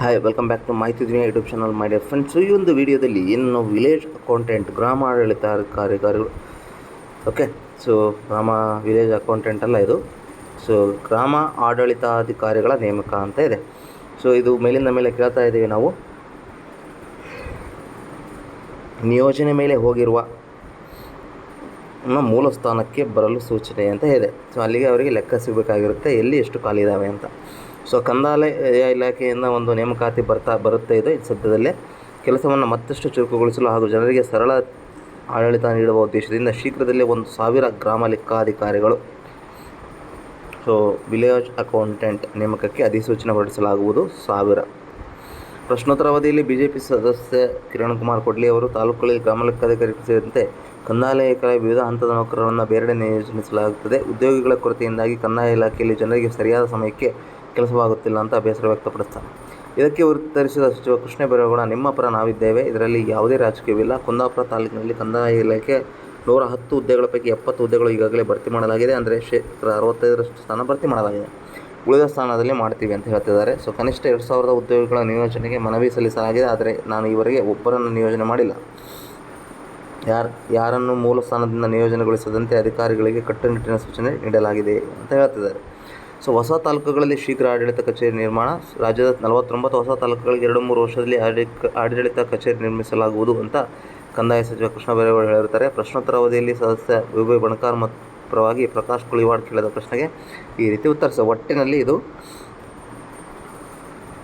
Hi welcome back to Mahiti Duniya YouTube channel my dear friends ಈ ಒಂದು ವಿಡಿಯೋದಲ್ಲಿ ಏನು ವಿಲೇಜ್ ಅಕೌಂಟೆಂಟ್ ಗ್ರಾಮ ಆಡಳಿತ ಕಾರ್ಯಕಾರಿಗಳು ಓಕೆ ಸೊ ಗ್ರಾಮ ವಿಲೇಜ್ ಅಕೌಂಟೆಂಟ್ ಅಲ್ಲ ಇದು. ಸೊ ಗ್ರಾಮ ಆಡಳಿತಾಧಿಕಾರಿಗಳ ನೇಮಕ ಅಂತ ಇದೆ. ಸೊ ಇದು ಮೇಲಿಂದ ಮೇಲೆ ಕೇಳ್ತಾ ಇದ್ದೀವಿ ನಾವು. ನಿಯೋಜನೆ ಮೇಲೆ ಹೋಗಿರುವ ಮೂಲ ಸ್ಥಾನಕ್ಕೆ ಬರಲು ಸೂಚನೆ ಅಂತ ಇದೆ. ಸೊ ಅಲ್ಲಿಗೆ ಅವರಿಗೆ ಲೆಕ್ಕ ಸಿಗಬೇಕಾಗಿರುತ್ತೆ, ಎಲ್ಲಿ ಎಷ್ಟು ಖಾಲಿ ಇದ್ದಾವೆ ಅಂತ. ಸೊ ಕಂದಾಲಯ ಇಲಾಖೆಯಿಂದ ಒಂದು ನೇಮಕಾತಿ ಬರ್ತಾ, ಬರುತ್ತೆ ಇದೆ ಸದ್ಯದಲ್ಲೇ. ಕೆಲಸವನ್ನು ಮತ್ತಷ್ಟು ಚುರುಕುಗೊಳಿಸಲು ಹಾಗೂ ಜನರಿಗೆ ಸರಳ ಆಡಳಿತ ನೀಡುವ ಉದ್ದೇಶದಿಂದ ಶೀಘ್ರದಲ್ಲೇ ಒಂದು ಸಾವಿರ ಗ್ರಾಮ ಲೆಕ್ಕಾಧಿಕಾರಿಗಳು ಸೊ ವಿಲೇಜ್ ಅಕೌಂಟೆಂಟ್ ನೇಮಕಕ್ಕೆ ಅಧಿಸೂಚನೆ ಹೊರಡಿಸಲಾಗುವುದು. ಸಾವಿರ. ಪ್ರಶ್ನೋತ್ತರ ಅವಧಿಯಲ್ಲಿ ಬಿಜೆಪಿ ಸದಸ್ಯ ಕಿರಣ್ ಕುಮಾರ್ ಕೊಡ್ಲಿ ಅವರು ತಾಲೂಕುಗಳಲ್ಲಿ ಗ್ರಾಮ ಲೆಕ್ಕಾಧಿಕಾರಿ ಸೇರಿದಂತೆ ಕಂದಾಯ ಇಲಾಖೆಯ ವಿವಿಧ ಹಂತದ ನೌಕರರನ್ನು ಬೇರೆಡೆ ನಿಯೋಜಿಸಲಾಗುತ್ತದೆ. ಉದ್ಯೋಗಿಗಳ ಕೊರತೆಯಿಂದಾಗಿ ಕಂದಾಯ ಇಲಾಖೆಯಲ್ಲಿ ಜನರಿಗೆ ಸರಿಯಾದ ಸಮಯಕ್ಕೆ ಕೆಲಸವಾಗುತ್ತಿಲ್ಲ ಅಂತ ಬೇಸರ ವ್ಯಕ್ತಪಡಿಸ್ತಾರೆ ಇದಕ್ಕೆ ಉತ್ತರಿಸಿದ ಸಚಿವ ಕೃಷ್ಣ ಬೈರೇಗೌಡ, ನಿಮ್ಮ ಪರ ನಾವಿದ್ದೇವೆ. ಇದರಲ್ಲಿ ಯಾವುದೇ ರಾಜಕೀಯವಿಲ್ಲ. ಕುಂದಾಪುರ ತಾಲೂಕಿನಲ್ಲಿ ಕಂದಾಯ ಇಲಾಖೆ ನೂರ ಹತ್ತು ಹುದ್ದೆಗಳ ಪೈಕಿ ಎಪ್ಪತ್ತು ಹುದ್ದೆಗಳು ಈಗಾಗಲೇ ಭರ್ತಿ ಮಾಡಲಾಗಿದೆ. ಅಂದರೆ ಶೇಕಡ ಅರವತ್ತೈದರಷ್ಟು ಸ್ಥಾನ ಭರ್ತಿ ಮಾಡಲಾಗಿದೆ. ಉಳಿದ ಸ್ಥಾನದಲ್ಲಿ ಮಾಡ್ತೀವಿ ಅಂತ ಹೇಳ್ತಿದ್ದಾರೆ. ಸೊ, ಕನಿಷ್ಠ ಎರಡು ಸಾವಿರದ ಉದ್ಯೋಗಿಗಳ ನಿಯೋಜನೆಗೆ ಮನವಿ ಸಲ್ಲಿಸಲಾಗಿದೆ. ಆದರೆ ನಾನು ಈವರೆಗೆ ಒಬ್ಬರನ್ನು ನಿಯೋಜನೆ ಮಾಡಿಲ್ಲ. ಯಾರು, ಯಾರನ್ನು ಮೂಲ ಸ್ಥಾನದಿಂದ ನಿಯೋಜನೆಗೊಳಿಸದಂತೆ ಅಧಿಕಾರಿಗಳಿಗೆ ಕಟ್ಟುನಿಟ್ಟಿನ ಸೂಚನೆ ನೀಡಲಾಗಿದೆ ಅಂತ ಹೇಳ್ತಿದ್ದಾರೆ. ಸೊ ಹೊಸ ತಾಲೂಕುಗಳಲ್ಲಿ ಶೀಘ್ರ ಆಡಳಿತ ಕಚೇರಿ ನಿರ್ಮಾಣ. ರಾಜ್ಯದ ನಲವತ್ತೊಂಬತ್ತು ಹೊಸ ತಾಲೂಕುಗಳಿಗೆ ಎರಡು ಮೂರು ವರ್ಷದಲ್ಲಿ ಆಡಳಿತ ಕಚೇರಿ ನಿರ್ಮಿಸಲಾಗುವುದು ಅಂತ ಕಂದಾಯ ಸಚಿವ ಕೃಷ್ಣ ಬೈರೇಗೌಡ ಹೇಳಿರ್ತಾರೆ ಪ್ರಶ್ನೋತ್ತರ ಅವಧಿಯಲ್ಲಿ ಸದಸ್ಯ ವಿಭಯ್ ಬಣಕಾರ್ ಮತ್ತು ಪರವಾಗಿ ಪ್ರಕಾಶ್ ಕುಳಿವಾಡ್ ಕೇಳಿದ ಪ್ರಶ್ನೆಗೆ ಈ ರೀತಿ ಉತ್ತರಿಸ ಒಟ್ಟಿನಲ್ಲಿ ಇದು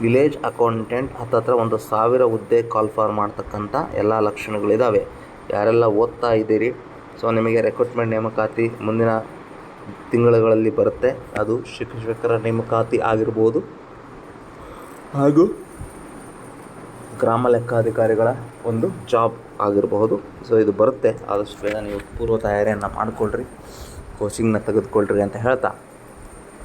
ವಿಲೇಜ್ ಅಕೌಂಟೆಂಟ್ ಹತ್ತತ್ರ ಒಂದು ಸಾವಿರ ಹುದ್ದೆ ಕಾಲ್ಫಾರ್ ಮಾಡ್ತಕ್ಕಂಥ ಎಲ್ಲ ಲಕ್ಷಣಗಳಿದ್ದಾವೆ ಯಾರೆಲ್ಲ ಓದ್ತಾ ಇದ್ದೀರಿ? ಸೊ ನಿಮಗೆ ರೆಕ್ರೂಟ್ಮೆಂಟ್ ನೇಮಕಾತಿ, ಮುಂದಿನ ತಿಂಗಳುಗಳಲ್ಲಿ ಬರುತ್ತೆ. ಅದು ಶಿಕ್ಷಕರ ನೇಮಕಾತಿ ಆಗಿರ್ಬೋದು. ಹಾಗೂ ಗ್ರಾಮ ಲೆಕ್ಕಾಧಿಕಾರಿಗಳ ಒಂದು ಜಾಬ್ ಆಗಿರಬಹುದು. ಸೊ ಇದು ಬರುತ್ತೆ. ಆದಷ್ಟು ಬೇಗ ನೀವು ಪೂರ್ವ ತಯಾರಿಯನ್ನು ಮಾಡಿಕೊಳ್ಳ್ರಿ ಕೋಚಿಂಗ್ನ ತೆಗೆದುಕೊಳ್ಳ್ರಿ ಅಂತ ಹೇಳ್ತಾ.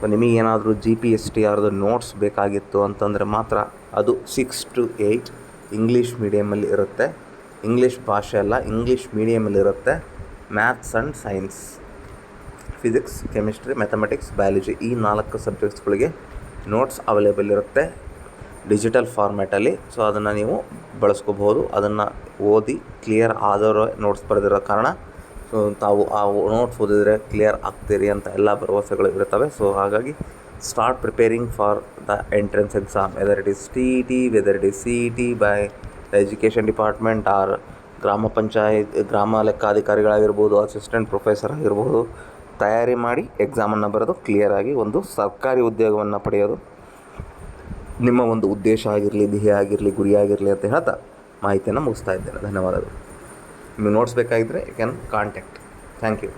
ನಿಮಗೇನಾದರೂ ಜಿ ಪಿ ಎಸ್ ಟಿ ಯಾರ್ದು ನೋಟ್ಸ್ ಬೇಕಾಗಿತ್ತು ಅಂತಂದರೆ ಮಾತ್ರ ಅದು ಸಿಕ್ಸ್ ಟು ಏಯ್ಟ್ ಇಂಗ್ಲೀಷ್ ಮೀಡಿಯಮಲ್ಲಿ ಇರುತ್ತೆ. ಇಂಗ್ಲೀಷ್ ಭಾಷೆ ಅಲ್ಲ ಇಂಗ್ಲೀಷ್ ಮೀಡಿಯಮಲ್ಲಿ ಇರುತ್ತೆ. Maths and science physics chemistry mathematics biology ಈ ನಾಲ್ಕು ಸಬ್ಜೆಕ್ಟ್ಸ್ಗಳಿಗೆ ನೋಟ್ಸ್ ಅವೈಲೇಬಲ್ ಇರುತ್ತೆ ಡಿಜಿಟಲ್ ಫಾರ್ಮ್ಯಾಟಲ್ಲಿ ಸೊ ಅದನ್ನು ನೀವು ಬಳಸ್ಕೋಬೋದು ಅದನ್ನು ಓದಿ ಕ್ಲಿಯರ್ ಆದವರು ನೋಟ್ಸ್ ಬರೆದಿರೋ ಕಾರಣ. ಸೊ ತಾವು ಆ ನೋಟ್ಸ್ ಓದಿದರೆ ಕ್ಲಿಯರ್ ಆಗ್ತೀರಿ ಅಂತ ಎಲ್ಲ ಭರವಸೆಗಳು ಇರ್ತವೆ ಸೊ ಹಾಗಾಗಿ start preparing for the entrance exam whether it is T E T whether it is C T by the education department or ಗ್ರಾಮ ಪಂಚಾಯತ್, ಗ್ರಾಮ ಲೆಕ್ಕಾಧಿಕಾರಿಗಳಾಗಿರ್ಬೋದು ಅಸಿಸ್ಟೆಂಟ್ ಪ್ರೊಫೆಸರ್ ಆಗಿರ್ಬೋದು ತಯಾರಿ ಮಾಡಿ ಎಕ್ಸಾಮನ್ನು ಬರೆದು ಕ್ಲಿಯರಾಗಿ ಒಂದು ಸರ್ಕಾರಿ ಉದ್ಯೋಗವನ್ನು ಪಡೆಯೋದು. ನಿಮ್ಮ ಒಂದು ಉದ್ದೇಶ ಆಗಿರಲಿ, ಧ್ಯೇಯ ಆಗಿರಲಿ, ಗುರಿ ಆಗಿರಲಿ ಅಂತ ಹೇಳ್ತಾ ಮಾಹಿತಿಯನ್ನು ಮುಗಿಸ್ತಾ ಇದ್ದೇನೆ. ಧನ್ಯವಾದಗಳು. ನೀವು notes ಬೇಕಾಗಿದ್ದರೆ you can contact thank you